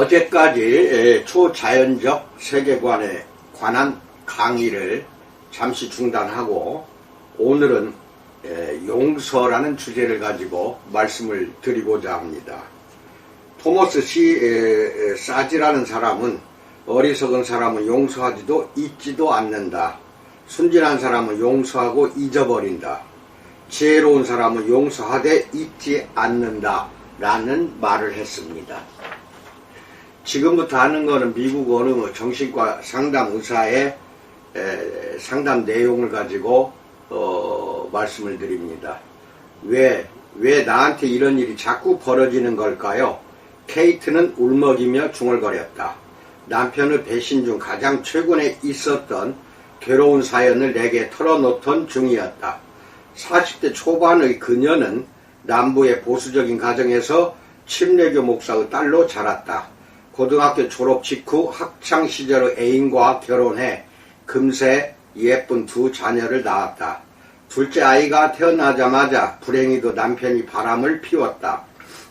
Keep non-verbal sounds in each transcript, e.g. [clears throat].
어제까지 초자연적 세계관에 관한 강의를 잠시 중단하고 오늘은 용서라는 주제를 가지고 말씀을 드리고자 합니다. 토머스 시 사지라는 사람은 어리석은 사람은 용서하지도 잊지도 않는다. 순진한 사람은 용서하고 잊어버린다. 지혜로운 사람은 용서하되 잊지 않는다. 라는 말을 했습니다. 지금부터 하는 거는 미국 어느 뭐 정신과 상담 의사의 에, 상담 내용을 가지고 어, 말씀을 드립니다. 왜, 왜 나한테 이런 일이 자꾸 벌어지는 걸까요? 케이트는 울먹이며 중얼거렸다. 남편의 배신 중 가장 최근에 있었던 괴로운 사연을 내게 털어놓던 중이었다. 40대 초반의 그녀는 남부의 보수적인 가정에서 침례교 목사의 딸로 자랐다. 고등학교 졸업 직후 학창 시절의 애인과 결혼해 금세 예쁜 두 자녀를 낳았다. 둘째 아이가 태어나자마자 불행히도 남편이 바람을 피웠다.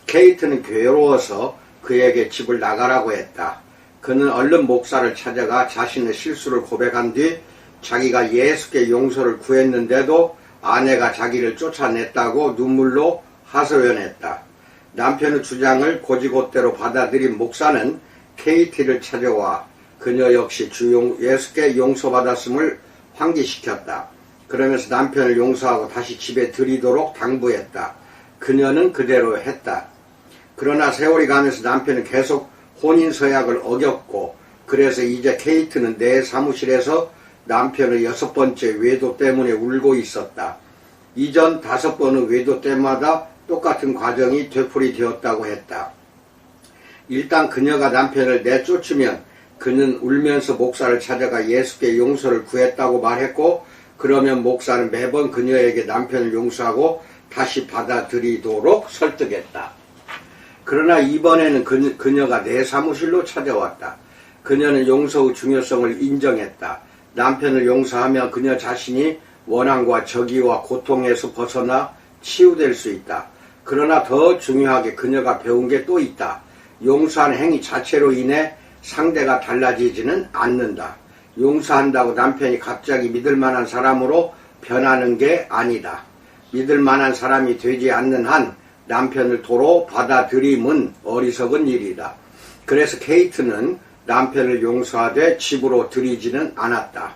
케이트는 괴로워서 그에게 집을 나가라고 했다. 그는 얼른 목사를 찾아가 자신의 실수를 고백한 뒤 자기가 예수께 용서를 구했는데도 아내가 자기를 쫓아냈다고 눈물로 하소연했다. 남편의 주장을 고지곳대로 받아들인 목사는 케이티를 찾아와 그녀 역시 주용 예수께 용서받았음을 환기시켰다. 그러면서 남편을 용서하고 다시 집에 들이도록 당부했다. 그녀는 그대로 했다. 그러나 세월이 가면서 남편은 계속 혼인 서약을 어겼고 그래서 이제 케이트는 내 사무실에서 남편의 여섯 번째 외도 때문에 울고 있었다. 이전 다섯 번의 외도 때마다 똑같은 과정이 되풀이 되었다고 했다. 일단 그녀가 남편을 내쫓으면 그는 울면서 목사를 찾아가 예수께 용서를 구했다고 말했고 그러면 목사는 매번 그녀에게 남편을 용서하고 다시 받아들이도록 설득했다. 그러나 이번에는 그녀, 그녀가 내 사무실로 찾아왔다. 그녀는 용서의 중요성을 인정했다. 남편을 용서하면 그녀 자신이 원한과 적의와 고통에서 벗어나 치유될 수 있다. 그러나 더 중요하게 그녀가 배운 게 또 있다. 용서한 행위 자체로 인해 상대가 달라지지는 않는다. 용서한다고 남편이 갑자기 믿을 만한 사람으로 변하는 게 아니다. 믿을 만한 사람이 되지 않는 한 남편을 도로 받아들임은 어리석은 일이다. 그래서 케이트는 남편을 용서하되 집으로 들이지는 않았다.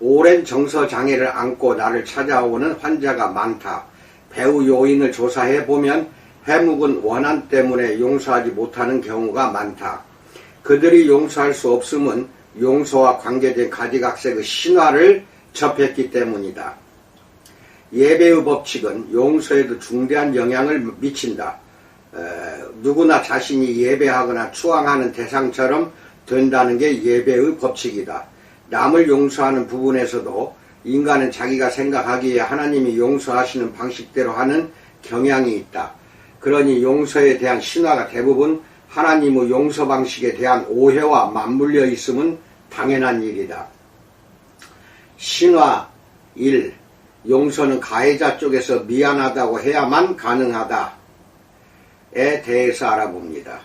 오랜 정서 장애를 안고 나를 찾아오는 환자가 많다. 배우 요인을 조사해 보면 해묵은 원한 때문에 용서하지 못하는 경우가 많다. 그들이 용서할 수 없음은 용서와 관계된 가지각색의 신화를 접했기 때문이다. 예배의 법칙은 용서에도 중대한 영향을 미친다. 에, 누구나 자신이 예배하거나 추앙하는 대상처럼 된다는 게 예배의 법칙이다. 남을 용서하는 부분에서도 인간은 자기가 생각하기에 하나님이 용서하시는 방식대로 하는 경향이 있다. 그러니 용서에 대한 신화가 대부분 하나님의 용서 방식에 대한 오해와 맞물려 있음은 당연한 일이다. 신화 1. 용서는 가해자 쪽에서 미안하다고 해야만 가능하다에 대해서 알아봅니다.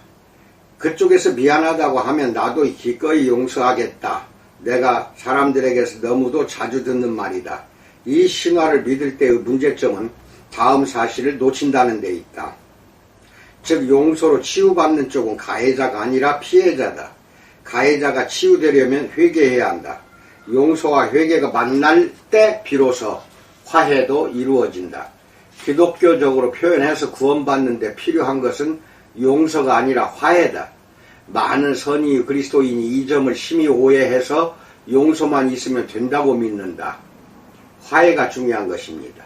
그쪽에서 미안하다고 하면 나도 기꺼이 용서하겠다. 내가 사람들에게서 너무도 자주 듣는 말이다. 이 신화를 믿을 때의 문제점은 다음 사실을 놓친다는 데 있다. 즉 용서로 치유받는 쪽은 가해자가 아니라 피해자다. 가해자가 치유되려면 회개해야 한다. 용서와 회개가 만날 때 비로소 화해도 이루어진다. 기독교적으로 표현해서 구원받는데 필요한 것은 용서가 아니라 화해다. 많은 선의 그리스도인이 이 점을 심히 오해해서 용서만 있으면 된다고 믿는다. 화해가 중요한 것입니다.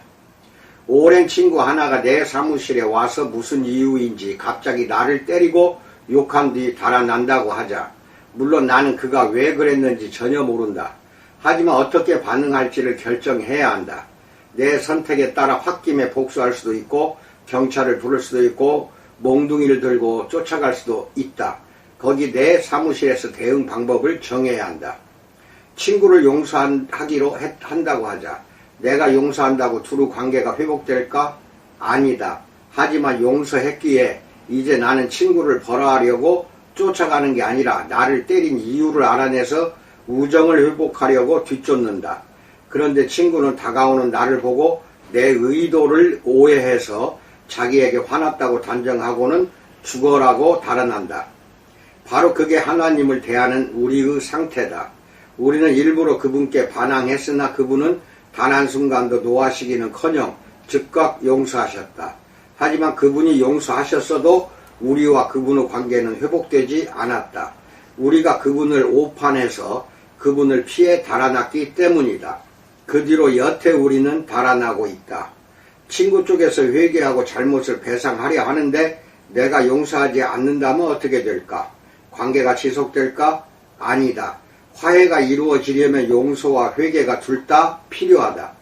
오랜 친구 하나가 내 사무실에 와서 무슨 이유인지 갑자기 나를 때리고 욕한 뒤 달아난다고 하자. 물론 나는 그가 왜 그랬는지 전혀 모른다. 하지만 어떻게 반응할지를 결정해야 한다. 내 선택에 따라 홧김에 복수할 수도 있고 경찰을 부를 수도 있고 몽둥이를 들고 쫓아갈 수도 있다. 거기 내 사무실에서 대응 방법을 정해야 한다. 친구를 용서하기로 한다고 하자. 내가 용서한다고 두루 관계가 회복될까? 아니다. 하지만 용서했기에 이제 나는 친구를 벌어하려고 쫓아가는 게 아니라 나를 때린 이유를 알아내서 우정을 회복하려고 뒤쫓는다. 그런데 친구는 다가오는 나를 보고 내 의도를 오해해서 자기에게 화났다고 단정하고는 죽어라고 달아난다. 바로 그게 하나님을 대하는 우리의 상태다. 우리는 일부러 그분께 반항했으나 그분은 단 한순간도 노하시기는 커녕 즉각 용서하셨다. 하지만 그분이 용서하셨어도 우리와 그분의 관계는 회복되지 않았다. 우리가 그분을 오판해서 그분을 피해 달아났기 때문이다. 그 뒤로 여태 우리는 달아나고 있다. 친구 쪽에서 회개하고 잘못을 배상하려 하는데 내가 용서하지 않는다면 어떻게 될까? 관계가 지속될까? 아니다. 화해가 이루어지려면 용서와 회개가 둘 다 필요하다.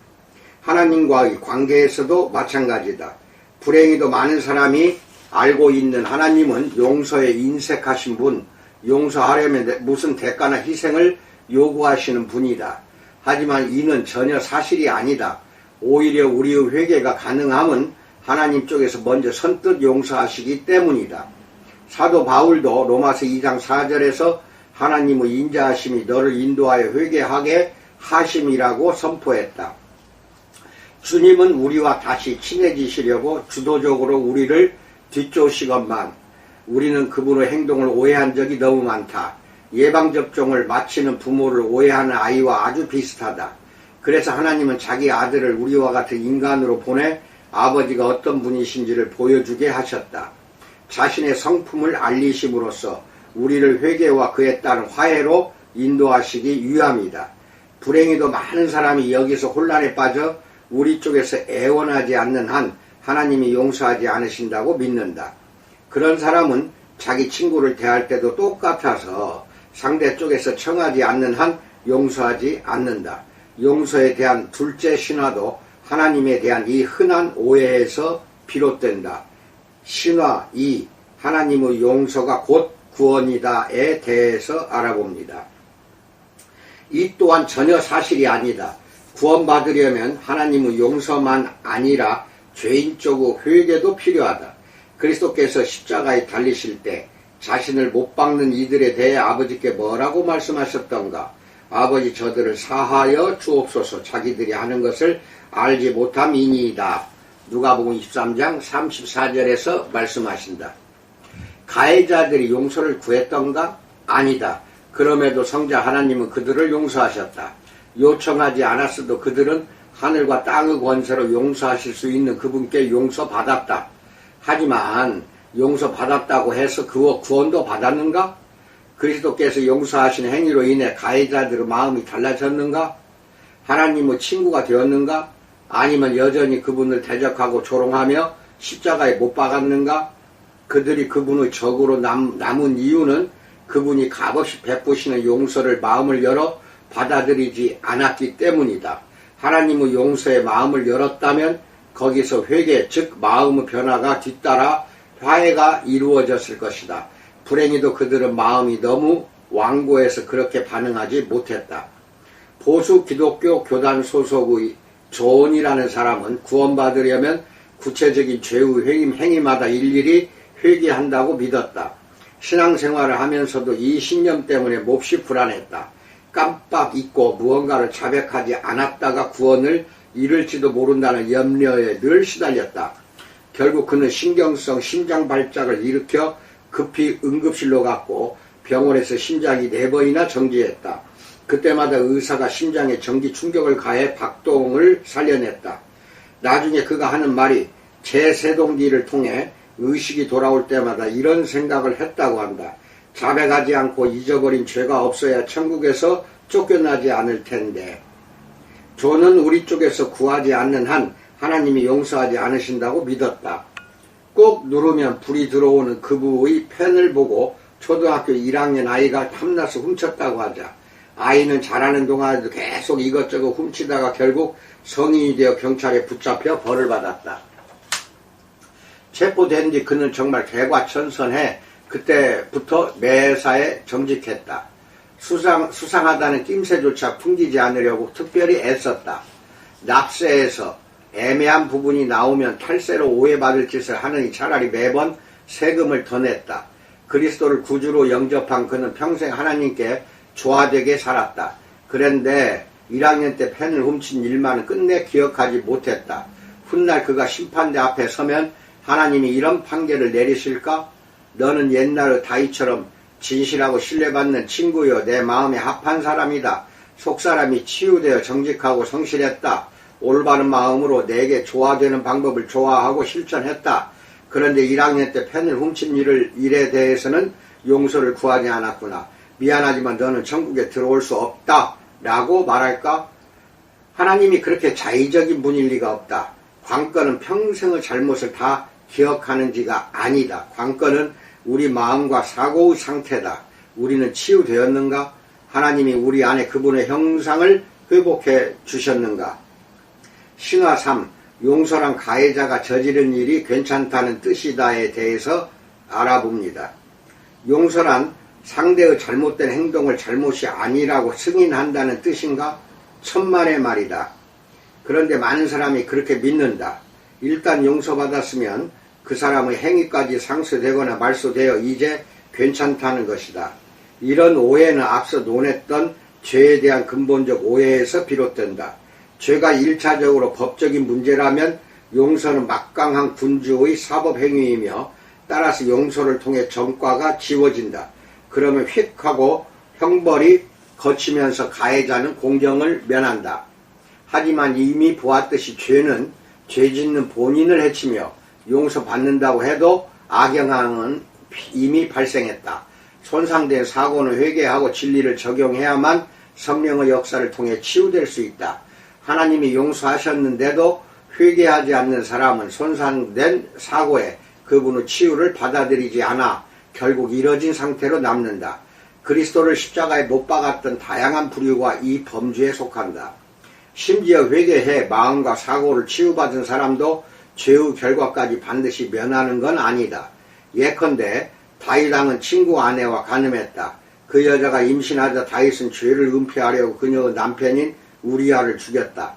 하나님과의 관계에서도 마찬가지다. 불행히도 많은 사람이 알고 있는 하나님은 용서에 인색하신 분, 용서하려면 무슨 대가나 희생을 요구하시는 분이다. 하지만 이는 전혀 사실이 아니다. 오히려 우리의 회개가 가능함은 하나님 쪽에서 먼저 선뜻 용서하시기 때문이다. 사도 바울도 로마서 2장 4절에서 하나님의 인자하심이 너를 인도하여 회개하게 하심이라고 선포했다. 주님은 우리와 다시 친해지시려고 주도적으로 우리를 뒤쫓으건만 우리는 그분의 행동을 오해한 적이 너무 많다. 예방접종을 마치는 부모를 오해하는 아이와 아주 비슷하다. 그래서 하나님은 자기 아들을 우리와 같은 인간으로 보내 아버지가 어떤 분이신지를 보여주게 하셨다. 자신의 성품을 알리심으로써 우리를 회개와 그에 따른 화해로 인도하시기 위함이다. 불행히도 많은 사람이 여기서 혼란에 빠져 우리 쪽에서 애원하지 않는 한 하나님이 용서하지 않으신다고 믿는다. 그런 사람은 자기 친구를 대할 때도 똑같아서 상대 쪽에서 청하지 않는 한 용서하지 않는다. 용서에 대한 둘째 신화도 하나님에 대한 이 흔한 오해에서 비롯된다. 신화 2. 하나님의 용서가 곧 구원이다에 대해서 알아봅니다. 이 또한 전혀 사실이 아니다. 구원받으려면 하나님의 용서만 아니라 죄인적으로 회개도 필요하다. 그리스도께서 십자가에 달리실 때 자신을 못 박는 이들에 대해 아버지께 뭐라고 말씀하셨던가? 아버지 저들을 사하여 주옵소서 자기들이 하는 것을 알지 못함이니이다. 누가복음 23장 34절에서 말씀하신다. 가해자들이 용서를 구했던가? 아니다. 그럼에도 성자 하나님은 그들을 용서하셨다. 요청하지 않았어도 그들은 하늘과 땅의 권세로 용서하실 수 있는 그분께 용서받았다. 하지만 용서받았다고 해서 그 구원도 받았는가? 그리스도께서 용서하신 행위로 인해 가해자들의 마음이 달라졌는가? 하나님의 친구가 되었는가? 아니면 여전히 그분을 대적하고 조롱하며 십자가에 못 박았는가? 그들이 그분의 적으로 남, 남은 이유는 그분이 값없이 베푸시는 용서를 마음을 열어 받아들이지 않았기 때문이다. 하나님의 용서에 마음을 열었다면 거기서 회개, 즉 마음의 변화가 뒤따라 화해가 이루어졌을 것이다. 불행히도 그들은 마음이 너무 완고해서 그렇게 반응하지 못했다. 보수 기독교 교단 소속의 존이라는 사람은 구원받으려면 구체적인 죄의 행위, 행위마다 일일이 회개한다고 믿었다. 신앙생활을 하면서도 이 신념 때문에 몹시 불안했다. 깜빡 잊고 무언가를 자백하지 않았다가 구원을 잃을지도 모른다는 염려에 늘 시달렸다. 결국 그는 신경성 심장 발작을 일으켜 급히 응급실로 갔고 병원에서 심장이 네 번이나 정지했다. 그때마다 의사가 심장에 전기 충격을 가해 박동을 살려냈다. 나중에 그가 하는 말이 제세동기를 통해 의식이 돌아올 때마다 이런 생각을 했다고 한다. 자백하지 않고 잊어버린 죄가 없어야 천국에서 쫓겨나지 않을 텐데. 조는 우리 쪽에서 구하지 않는 한 하나님이 용서하지 않으신다고 믿었다. 꼭 누르면 불이 들어오는 그부의 펜을 보고 초등학교 1학년 아이가 탐나서 훔쳤다고 하자. 아이는 자라는 동안에도 계속 이것저것 훔치다가 결국 성인이 되어 경찰에 붙잡혀 벌을 받았다. 체포된 뒤 그는 정말 개과천선해 그때부터 매사에 정직했다. 수상, 수상하다는 낌새조차 풍기지 않으려고 특별히 애썼다. 납세에서 애매한 부분이 나오면 탈세로 오해받을 짓을 하느니 차라리 매번 세금을 더 냈다. 그리스도를 구주로 영접한 그는 평생 하나님께 조화되게 살았다. 그런데 1학년 때 펜을 훔친 일만은 끝내 기억하지 못했다. 훗날 그가 심판대 앞에 서면 하나님이 이런 판결을 내리실까? 너는 옛날 다이처럼 진실하고 신뢰받는 친구여 내 마음에 합한 사람이다. 속사람이 치유되어 정직하고 성실했다. 올바른 마음으로 내게 조화되는 방법을 좋아하고 실천했다. 그런데 1학년 때 펜을 훔친 일을, 일에 대해서는 용서를 구하지 않았구나. 미안하지만 너는 천국에 들어올 수 없다. 라고 말할까? 하나님이 그렇게 자의적인 분일 리가 없다. 관건은 평생의 잘못을 다 기억하는지가 아니다. 관건은 우리 마음과 사고의 상태다. 우리는 치유되었는가? 하나님이 우리 안에 그분의 형상을 회복해 주셨는가? 신화 3. 용서란 가해자가 저지른 일이 괜찮다는 뜻이다에 대해서 알아봅니다. 용서란 상대의 잘못된 행동을 잘못이 아니라고 승인한다는 뜻인가? 천만의 말이다. 그런데 많은 사람이 그렇게 믿는다. 일단 용서받았으면 그 사람의 행위까지 상쇄되거나 말소되어 이제 괜찮다는 것이다. 이런 오해는 앞서 논했던 죄에 대한 근본적 오해에서 비롯된다. 죄가 1차적으로 법적인 문제라면 용서는 막강한 군주의 사법행위이며 따라서 용서를 통해 전과가 지워진다. 그러면 휙 하고 형벌이 거치면서 가해자는 공경을 면한다. 하지만 이미 보았듯이 죄는 죄 짓는 본인을 해치며 용서받는다고 해도 악영향은 이미 발생했다. 손상된 사고는 회개하고 진리를 적용해야만 성령의 역사를 통해 치유될 수 있다. 하나님이 용서하셨는데도 회개하지 않는 사람은 손상된 사고에 그분의 치유를 받아들이지 않아 결국 이뤄진 상태로 남는다. 그리스도를 십자가에 못 박았던 다양한 부류가 이 범주에 속한다. 심지어 회개해 마음과 사고를 치유받은 사람도 죄의 결과까지 반드시 면하는 건 아니다. 예컨대 다윗왕은 친구 아내와 간음했다. 그 여자가 임신하자 다윗은 죄를 은폐하려고 그녀의 남편인 우리아를 죽였다.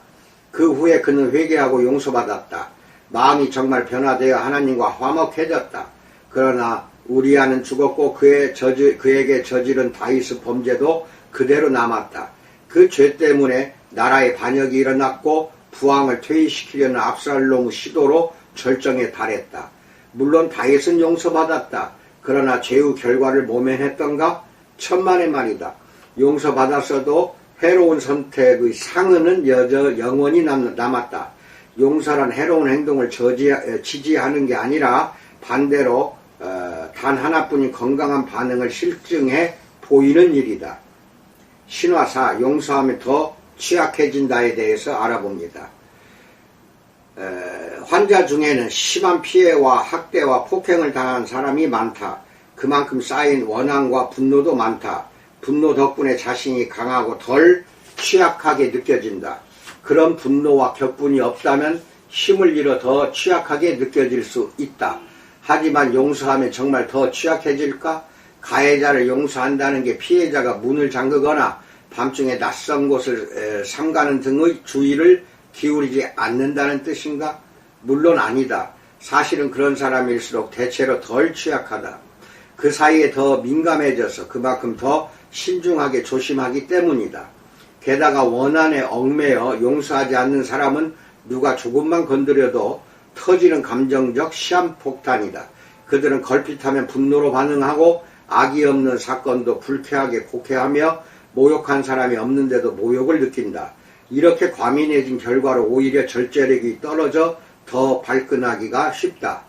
그 후에 그는 회개하고 용서받았다. 마음이 정말 변화되어 하나님과 화목해졌다. 그러나 우리아는 죽었고 그의 저지, 그에게 저지른 다윗의 범죄도 그대로 남았다. 그 죄 때문에 나라의 반역이 일어났고 부왕을 퇴위시키려는 압살롬의 시도로 절정에 달했다. 물론 다윗은 용서받았다. 그러나 죄의 결과를 모면했던가? 천만의 말이다. 용서받았어도 해로운 선택의 상흔은 여저 영원히 남, 남았다. 용서란 해로운 행동을 저지, 지지하는 게 아니라 반대로 어, 단 하나뿐인 건강한 반응을 실증해 보이는 일이다. 신화사 용서하면 더 취약해진다에 대해서 알아봅니다. 에, 환자 중에는 심한 피해와 학대와 폭행을 당한 사람이 많다. 그만큼 쌓인 원한과 분노도 많다. 분노 덕분에 자신이 강하고 덜 취약하게 느껴진다. 그런 분노와 격분이 없다면 힘을 잃어 더 취약하게 느껴질 수 있다. 하지만 용서하면 정말 더 취약해질까? 가해자를 용서한다는 게 피해자가 문을 잠그거나 밤중에 낯선 곳을 삼가는 등의 주의를 기울이지 않는다는 뜻인가? 물론 아니다. 사실은 그런 사람일수록 대체로 덜 취약하다. 그 사이에 더 민감해져서 그만큼 더 신중하게 조심하기 때문이다. 게다가 원한에 얽매여 용서하지 않는 사람은 누가 조금만 건드려도 터지는 감정적 시한폭탄이다. 그들은 걸핏하면 분노로 반응하고 악이 없는 사건도 불쾌하게 곡해하며 모욕한 사람이 없는데도 모욕을 느낀다. 이렇게 과민해진 결과로 오히려 절제력이 떨어져 더 발끈하기가 쉽다.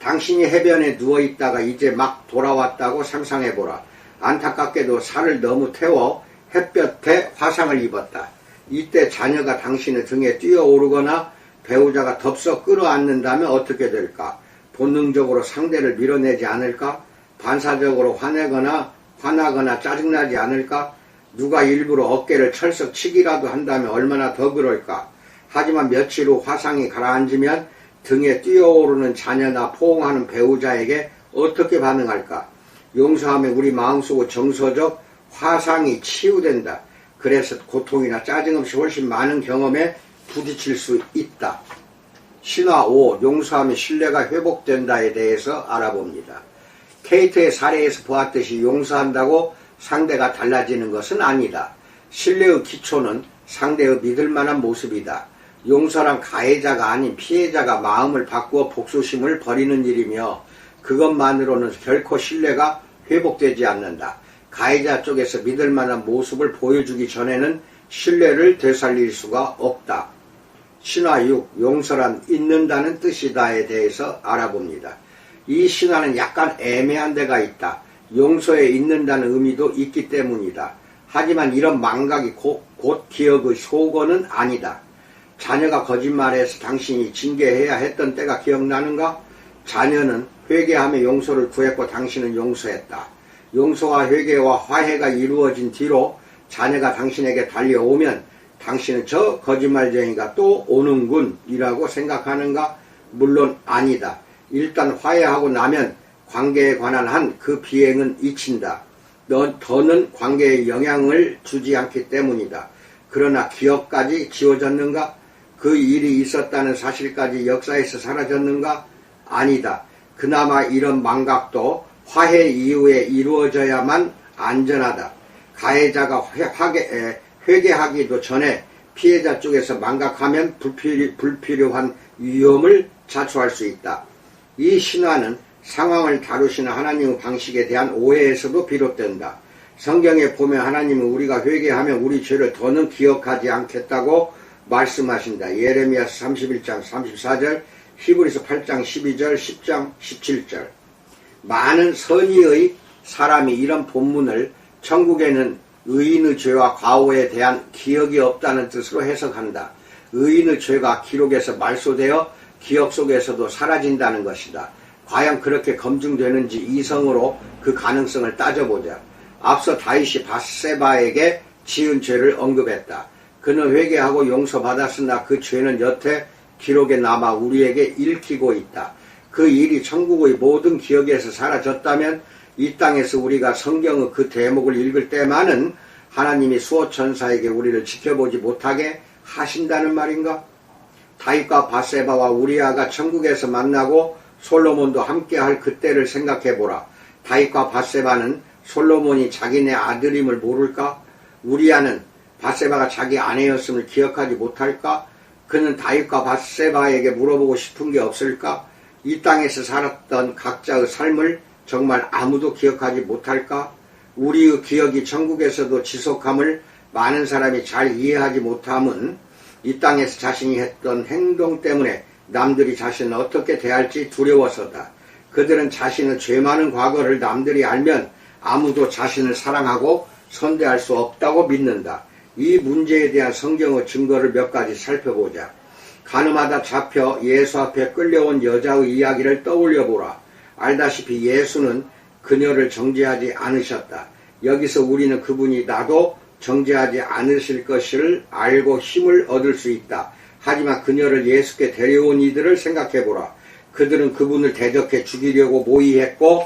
당신이 해변에 누워있다가 이제 막 돌아왔다고 상상해보라. 안타깝게도 살을 너무 태워 햇볕에 화상을 입었다. 이때 자녀가 당신의 등에 뛰어오르거나 배우자가 덥석 끌어안는다면 어떻게 될까? 본능적으로 상대를 밀어내지 않을까? 반사적으로 화내거나 화나거나 짜증나지 않을까? 누가 일부러 어깨를 철썩 치기라도 한다면 얼마나 더 그럴까? 하지만 며칠 후 화상이 가라앉으면 등에 뛰어오르는 자녀나 포옹하는 배우자에게 어떻게 반응할까? 용서하면 우리 마음속의 정서적 화상이 치유된다. 그래서 고통이나 짜증 없이 훨씬 많은 경험에 부딪힐 수 있다. 신화 5. 용서하면 신뢰가 회복된다에 대해서 알아봅니다. 케이트의 사례에서 보았듯이 용서한다고 상대가 달라지는 것은 아니다. 신뢰의 기초는 상대의 믿을 만한 모습이다. 용서란 가해자가 아닌 피해자가 마음을 바꾸어 복수심을 버리는 일이며 그것만으로는 결코 신뢰가 회복되지 않는다. 가해자 쪽에서 믿을 만한 모습을 보여주기 전에는 신뢰를 되살릴 수가 없다. 신화 6 용서란 잊는다는 뜻이다에 대해서 알아봅니다. 이 신화는 약간 애매한 데가 있다. 용서에 잊는다는 의미도 있기 때문이다. 하지만 이런 망각이 곧, 곧 기억의 소거는 아니다. 자녀가 거짓말해서 당신이 징계해야 했던 때가 기억나는가? 자녀는 회개하며 용서를 구했고 당신은 용서했다. 용서와 회개와 화해가 이루어진 뒤로 자녀가 당신에게 달려오면 당신은 저 거짓말쟁이가 또 오는군 이라고 생각하는가? 물론 아니다. 일단 화해하고 나면 관계에 관한 한 그 비행은 잊힌다. 넌 더는 관계에 영향을 주지 않기 때문이다. 그러나 기억까지 지워졌는가? 그 일이 있었다는 사실까지 역사에서 사라졌는가? 아니다. 그나마 이런 망각도 화해 이후에 이루어져야만 안전하다. 가해자가 회개, 회개하기도 전에 피해자 쪽에서 망각하면 불필요, 불필요 한 위험을 자초할 수 있다. 이 신화는 상황을 다루시는 하나님의 방식에 대한 오해에서도 비롯된다. 성경에 보면 하나님은 우리가 회개하면 우리 죄를 더는 기억하지 않겠다고 말씀하신다. 예레미야서 31장 34절, 히브리서 8장 12절, 10장 17절. 많은 선의의 사람이 이런 본문을 천국에는 의인의 죄와 과오에 대한 기억이 없다는 뜻으로 해석한다. 의인의 죄가 기록에서 말소되어 기억 속에서도 사라진다는 것이다. 과연 그렇게 검증되는지 이성으로 그 가능성을 따져보자. 앞서 다윗이 바세바에게 지은 죄를 언급했다. 그는 회개하고 용서받았으나 그 죄는 여태 기록에 남아 우리에게 읽히고 있다. 그 일이 천국의 모든 기억에서 사라졌다면 이 땅에서 우리가 성경의 그 대목을 읽을 때만은 하나님이 수호 천사에게 우리를 지켜보지 못하게 하신다는 말인가? 다윗과 바세바와 우리아가 천국에서 만나고 솔로몬도 함께할 그때를 생각해보라. 다윗과 바세바는 솔로몬이 자기네 아들임을 모를까? 우리아는 바세바가 자기 아내였음을 기억하지 못할까? 그는 다윗과 바세바에게 물어보고 싶은 게 없을까? 이 땅에서 살았던 각자의 삶을 정말 아무도 기억하지 못할까? 우리의 기억이 천국에서도 지속함을 많은 사람이 잘 이해하지 못함은 이 땅에서 자신이 했던 행동 때문에 남들이 자신을 어떻게 대할지 두려워서다. 그들은 자신의 죄 많은 과거를 남들이 알면 아무도 자신을 사랑하고 선대할 수 없다고 믿는다. 이 문제에 대한 성경의 증거를 몇 가지 살펴보자. 가늠하다 잡혀 예수 앞에 끌려온 여자의 이야기를 떠올려 보라. 알다시피 예수는 그녀를 정죄하지 않으셨다. 여기서 우리는 그분이 나도 정죄하지 않으실 것을 알고 힘을 얻을 수 있다. 하지만 그녀를 예수께 데려온 이들을 생각해 보라. 그들은 그분을 대적해 죽이려고 모의했고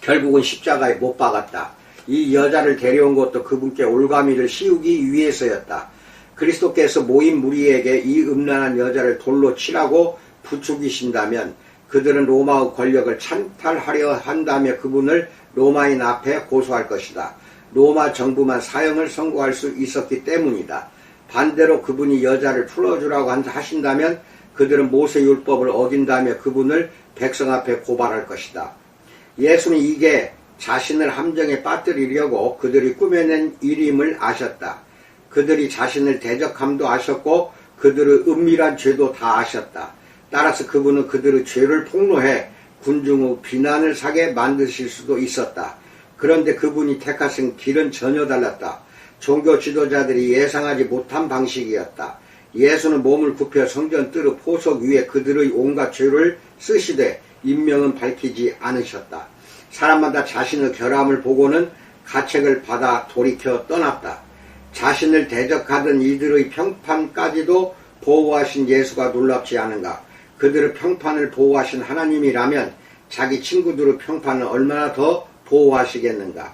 결국은 십자가에 못 박았다. 이 여자를 데려온 것도 그분께 올가미를 씌우기 위해서였다. 그리스도께서 모인 무리에게 이 음란한 여자를 돌로 치라고 부추기신다면 그들은 로마의 권력을 찬탈하려 한다며 그분을 로마인 앞에 고소할 것이다. 로마 정부만 사형을 선고할 수 있었기 때문이다. 반대로 그분이 여자를 풀어주라고 하신다면 그들은 모세 율법을 어긴다며 그분을 백성 앞에 고발할 것이다. 예수는 이게 자신을 함정에 빠뜨리려고 그들이 꾸며낸 일임을 아셨다. 그들이 자신을 대적함도 아셨고 그들의 은밀한 죄도 다 아셨다. 따라서 그분은 그들의 죄를 폭로해 군중의 비난을 사게 만드실 수도 있었다. 그런데 그분이 택하신 길은 전혀 달랐다. 종교 지도자들이 예상하지 못한 방식이었다. 예수는 몸을 굽혀 성전 뜰의 포석 위에 그들의 온갖 죄를 쓰시되 인명은 밝히지 않으셨다. 사람마다 자신의 결함을 보고는 가책을 받아 돌이켜 떠났다. 자신을 대적하던 이들의 평판까지도 보호하신 예수가 놀랍지 않은가. 그들의 평판을 보호하신 하나님이라면 자기 친구들의 평판을 얼마나 더 보호하시겠는가.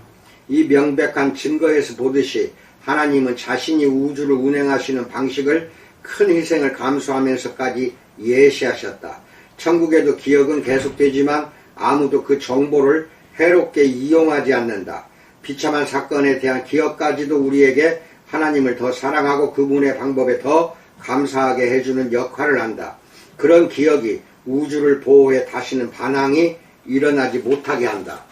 이 명백한 증거에서 보듯이 하나님은 자신이 우주를 운행하시는 방식을 큰 희생을 감수하면서까지 예시하셨다. 천국에도 기억은 계속되지만 아무도 그 정보를 해롭게 이용하지 않는다. 비참한 사건에 대한 기억까지도 우리에게 하나님을 더 사랑하고 그분의 방법에 더 감사하게 해주는 역할을 한다. 그런 기억이 우주를 보호해 다시는 반항이 일어나지 못하게 한다.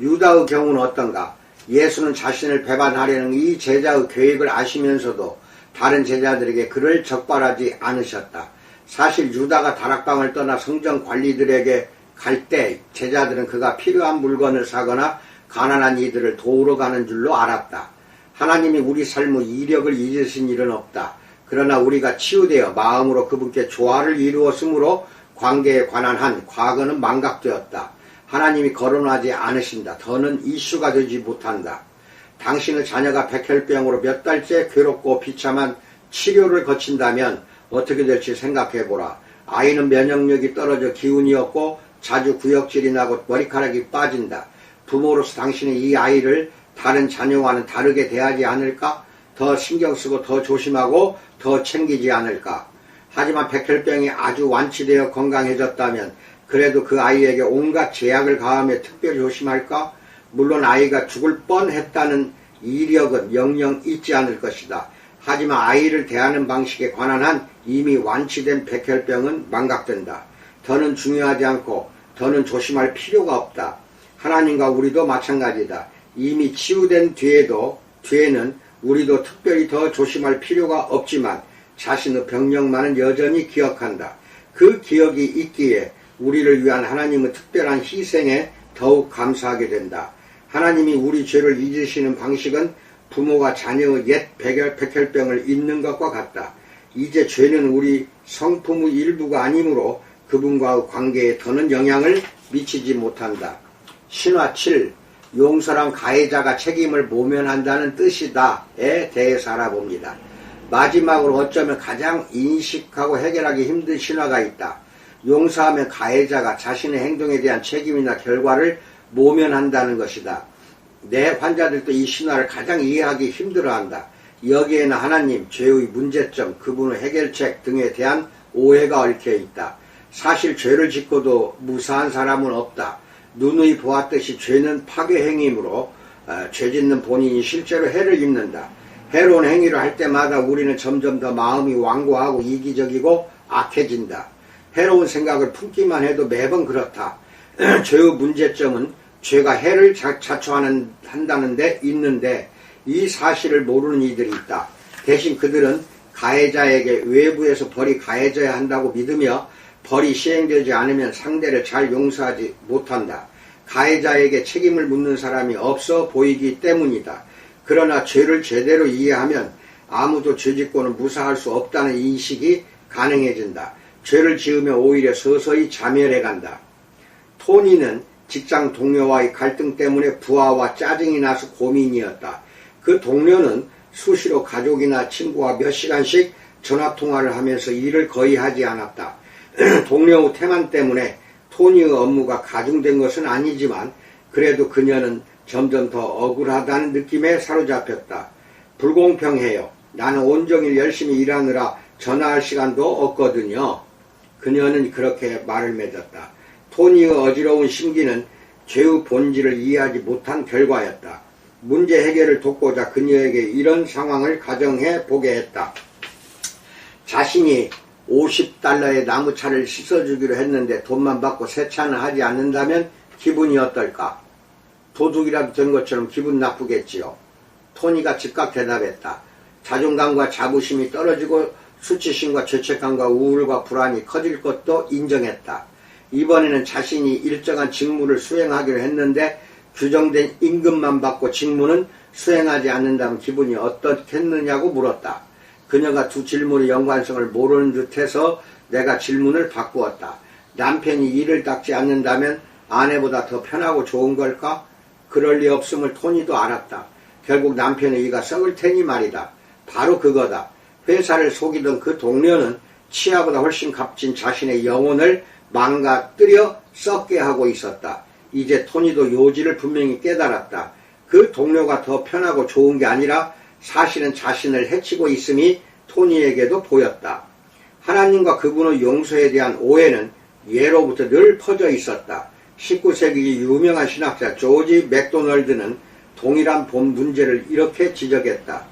유다의 경우는 어떤가? 예수는 자신을 배반하려는 이 제자의 계획을 아시면서도 다른 제자들에게 그를 적발하지 않으셨다. 사실 유다가 다락방을 떠나 성전 관리들에게 갈 때 제자들은 그가 필요한 물건을 사거나 가난한 이들을 도우러 가는 줄로 알았다. 하나님이 우리 삶의 이력을 잊으신 일은 없다. 그러나 우리가 치유되어 마음으로 그분께 조화를 이루었으므로 관계에 관한 한 과거는 망각되었다. 하나님이 거론하지 않으신다. 더는 이슈가 되지 못한다. 당신의 자녀가 백혈병으로 몇 달째 괴롭고 비참한 치료를 거친다면 어떻게 될지 생각해보라. 아이는 면역력이 떨어져 기운이 없고 자주 구역질이 나고 머리카락이 빠진다. 부모로서 당신이 이 아이를 다른 자녀와는 다르게 대하지 않을까? 더 신경 쓰고 더 조심하고 더 챙기지 않을까? 하지만 백혈병이 아주 완치되어 건강해졌다면 그래도 그 아이에게 온갖 제약을 가하며 특별히 조심할까? 물론 아이가 죽을 뻔했다는 이력은 영영 잊지 않을 것이다. 하지만 아이를 대하는 방식에 관한 한 이미 완치된 백혈병은 망각된다. 더는 중요하지 않고 더는 조심할 필요가 없다. 하나님과 우리도 마찬가지다. 이미 치유된 뒤에도 뒤에는 우리도 특별히 더 조심할 필요가 없지만 자신의 병력만은 여전히 기억한다. 그 기억이 있기에 우리를 위한 하나님의 특별한 희생에 더욱 감사하게 된다. 하나님이 우리 죄를 잊으시는 방식은 부모가 자녀의 옛 백혈, 백혈병을 잊는 것과 같다. 이제 죄는 우리 성품의 일부가 아니므로 그분과의 관계에 더는 영향을 미치지 못한다. 신화 7 용서란 가해자가 책임을 모면한다는 뜻이다에 대해서 알아봅니다. 마지막으로 어쩌면 가장 인식하고 해결하기 힘든 신화가 있다. 용서하면 가해자가 자신의 행동에 대한 책임이나 결과를 모면한다는 것이다. 내 환자들도 이 신화를 가장 이해하기 힘들어한다. 여기에는 하나님, 죄의 문제점, 그분의 해결책 등에 대한 오해가 얽혀 있다. 사실 죄를 짓고도 무사한 사람은 없다. 누누이 보았듯이 죄는 파괴 행위이므로 어, 죄 짓는 본인이 실제로 해를 입는다. 해로운 행위를 할 때마다 우리는 점점 더 마음이 완고하고 이기적이고 악해진다. 해로운 생각을 품기만 해도 매번 그렇다. [clears throat] 죄의 문제점은 죄가 해를 자, 자초하는 한다는데 있는데 이 사실을 모르는 이들이 있다. 대신 그들은 가해자에게 외부에서 벌이 가해져야 한다고 믿으며 벌이 시행되지 않으면 상대를 잘 용서하지 못한다. 가해자에게 책임을 묻는 사람이 없어 보이기 때문이다. 그러나 죄를 제대로 이해하면 아무도 죄짓고는 무사할 수 없다는 인식이 가능해진다. 죄를 지으면 오히려 서서히 자멸해 간다. 토니는 직장 동료와의 갈등 때문에 부하와 짜증이 나서 고민이었다. 그 동료는 수시로 가족이나 친구와 몇 시간씩 전화통화를 하면서 일을 거의 하지 않았다. 동료 태만 때문에 토니의 업무가 가중된 것은 아니지만 그래도 그녀는 점점 더 억울하다는 느낌에 사로잡혔다. 불공평해요. 나는 온종일 열심히 일하느라 전화할 시간도 없거든요. 그녀는 그렇게 말을 맺었다. 토니의 어지러운 심기는 죄의 본질을 이해하지 못한 결과였다. 문제 해결을 돕고자 그녀에게 이런 상황을 가정해 보게 했다. 자신이 50달러의 나무차를 씻어주기로 했는데 돈만 받고 세차는 하지 않는다면 기분이 어떨까? 도둑이라도 된 것처럼 기분 나쁘겠지요. 토니가 즉각 대답했다. 자존감과 자부심이 떨어지고 수치심과 죄책감과 우울과 불안이 커질 것도 인정했다. 이번에는 자신이 일정한 직무를 수행하기로 했는데 규정된 임금만 받고 직무는 수행하지 않는다면 기분이 어떻겠느냐고 물었다. 그녀가 두 질문의 연관성을 모르는 듯해서 내가 질문을 바꾸었다. 남편이 일을 닦지 않는다면 아내보다 더 편하고 좋은 걸까? 그럴 리 없음을 토니도 알았다. 결국 남편의 이가 썩을 테니 말이다. 바로 그거다. 회사를 속이던 그 동료는 치아보다 훨씬 값진 자신의 영혼을 망가뜨려 썩게 하고 있었다. 이제 토니도 요지를 분명히 깨달았다. 그 동료가 더 편하고 좋은 게 아니라 사실은 자신을 해치고 있음이 토니에게도 보였다. 하나님과 그분의 용서에 대한 오해는 예로부터 늘 퍼져 있었다. 19세기 유명한 신학자 조지 맥도널드는 동일한 본 문제를 이렇게 지적했다.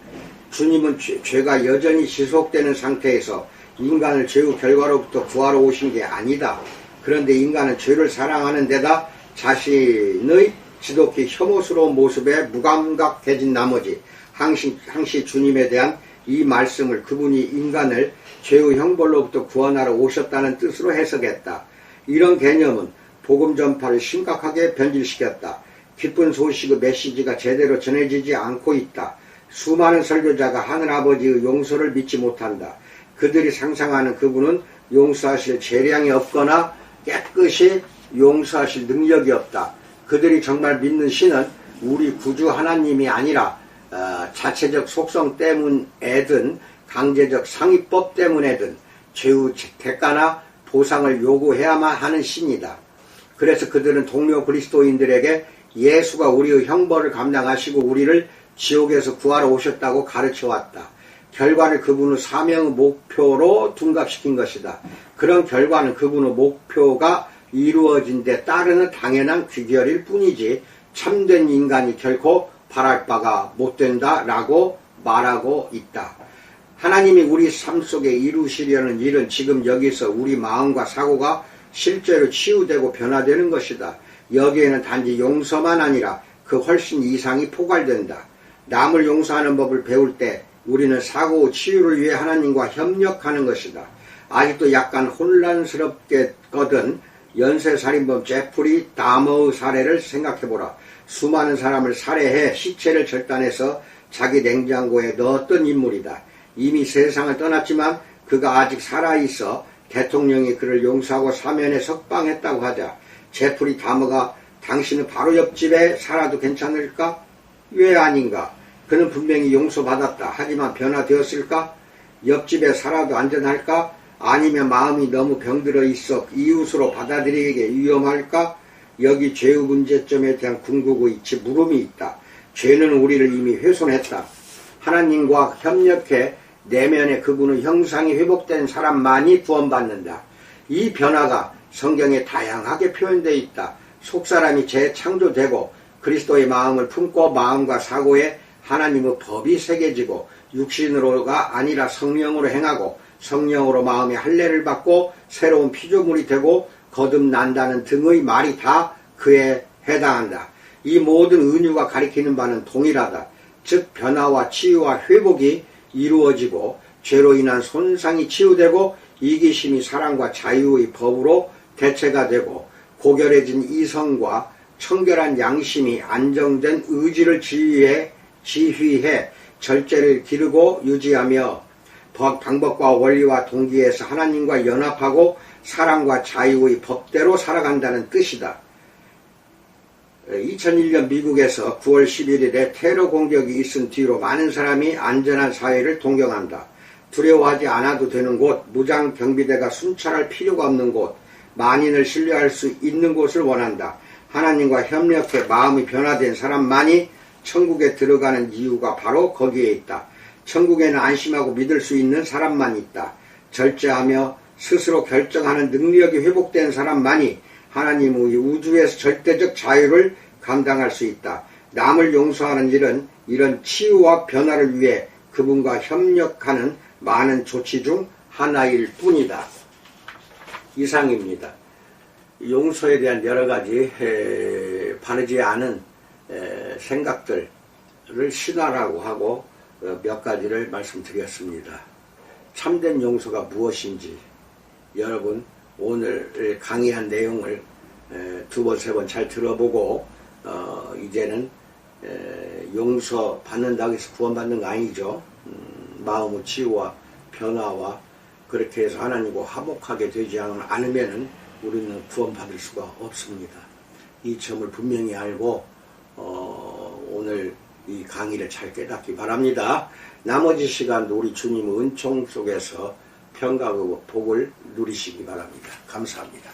주님은 죄, 가 여전히 지속되는 상태에서 인간을 죄의 결과로부터 구하러 오신 게 아니다. 그런데 인간은 죄를 사랑하는 데다 자신의 지독히 혐오스러운 모습에 무감각해진 나머지 항시, 항시 주님에 대한 이 말씀을 그분이 인간을 죄의 형벌로부터 구원하러 오셨다는 뜻으로 해석했다. 이런 개념은 복음 전파를 심각하게 변질시켰다. 기쁜 소식의 메시지가 제대로 전해지지 않고 있다. 수많은 설교자가 하늘아버지의 용서를 믿지 못한다. 그들이 상상하는 그분은 용서하실 재량이 없거나 깨끗이 용서하실 능력이 없다. 그들이 정말 믿는 신은 우리 구주 하나님이 아니라 어, 자체적 속성 때문에든 강제적 상위법 때문에든 죄의 대가나 보상을 요구해야만 하는 신이다. 그래서 그들은 동료 그리스도인들에게 예수가 우리의 형벌을 감당하시고 우리를 지옥에서 구하러 오셨다고 가르쳐 왔다. 결과를 그분의 사명의 목표로 둔갑시킨 것이다. 그런 결과는 그분의 목표가 이루어진 데 따르는 당연한 귀결일 뿐이지 참된 인간이 결코 바랄 바가 못 된다라고 말하고 있다. 하나님이 우리 삶 속에 이루시려는 일은 지금 여기서 우리 마음과 사고가 실제로 치유되고 변화되는 것이다. 여기에는 단지 용서만 아니라 그 훨씬 이상이 포괄된다. 남을 용서하는 법을 배울 때 우리는 사고 치유를 위해 하나님과 협력하는 것이다. 아직도 약간 혼란스럽겠거든 연쇄살인범 제프리 다머의 사례를 생각해보라. 수많은 사람을 살해해 시체를 절단해서 자기 냉장고에 넣었던 인물이다. 이미 세상을 떠났지만 그가 아직 살아있어 대통령이 그를 용서하고 사면에 석방했다고 하자 제프리 다머가 당신은 바로 옆집에 살아도 괜찮을까? 왜 아닌가? 그는 분명히 용서받았다. 하지만 변화되었을까? 옆집에 살아도 안전할까? 아니면 마음이 너무 병들어 있어 이웃으로 받아들이기에 위험할까? 여기 죄의 문제점에 대한 궁극의 물음이 있다. 죄는 우리를 이미 훼손했다. 하나님과 협력해 내면의 그분의 형상이 회복된 사람만이 구원받는다. 이 변화가 성경에 다양하게 표현되어 있다. 속사람이 재창조되고 그리스도의 마음을 품고 마음과 사고에 하나님의 법이 새겨지고 육신으로가 아니라 성령으로 행하고 성령으로 마음의 할례를 받고 새로운 피조물이 되고 거듭난다는 등의 말이 다 그에 해당한다. 이 모든 은유가 가리키는 바는 동일하다. 즉 변화와 치유와 회복이 이루어지고 죄로 인한 손상이 치유되고 이기심이 사랑과 자유의 법으로 대체가 되고 고결해진 이성과 청결한 양심이 안정된 의지를 지휘해, 지휘해 절제를 기르고 유지하며 방법과 원리와 동기에서 하나님과 연합하고 사랑과 자유의 법대로 살아간다는 뜻이다. 2001년 미국에서 9월 11일에 테러 공격이 있은 뒤로 많은 사람이 안전한 사회를 동경한다. 두려워하지 않아도 되는 곳, 무장 경비대가 순찰할 필요가 없는 곳, 만인을 신뢰할 수 있는 곳을 원한다. 하나님과 협력해 마음이 변화된 사람만이 천국에 들어가는 이유가 바로 거기에 있다. 천국에는 안심하고 믿을 수 있는 사람만 있다. 절제하며 스스로 결정하는 능력이 회복된 사람만이 하나님의 우주에서 절대적 자유를 감당할 수 있다. 남을 용서하는 일은 이런 치유와 변화를 위해 그분과 협력하는 많은 조치 중 하나일 뿐이다. 이상입니다. 용서에 대한 여러 가지 에, 바르지 않은 에, 생각들을 신화라고 하고 어, 몇 가지를 말씀드렸습니다. 참된 용서가 무엇인지 여러분 오늘 강의한 내용을 두 번, 세 번 잘 들어보고 어, 이제는 용서 받는다고 해서 구원받는 거 아니죠. 음, 마음의 치유와 변화와 그렇게 해서 하나님과 화목하게 되지 않으면 우리는 구원받을 수가 없습니다. 이 점을 분명히 알고 어, 오늘 이 강의를 잘 깨닫기 바랍니다. 나머지 시간도 우리 주님의 은총 속에서 평강의 복을 누리시기 바랍니다. 감사합니다.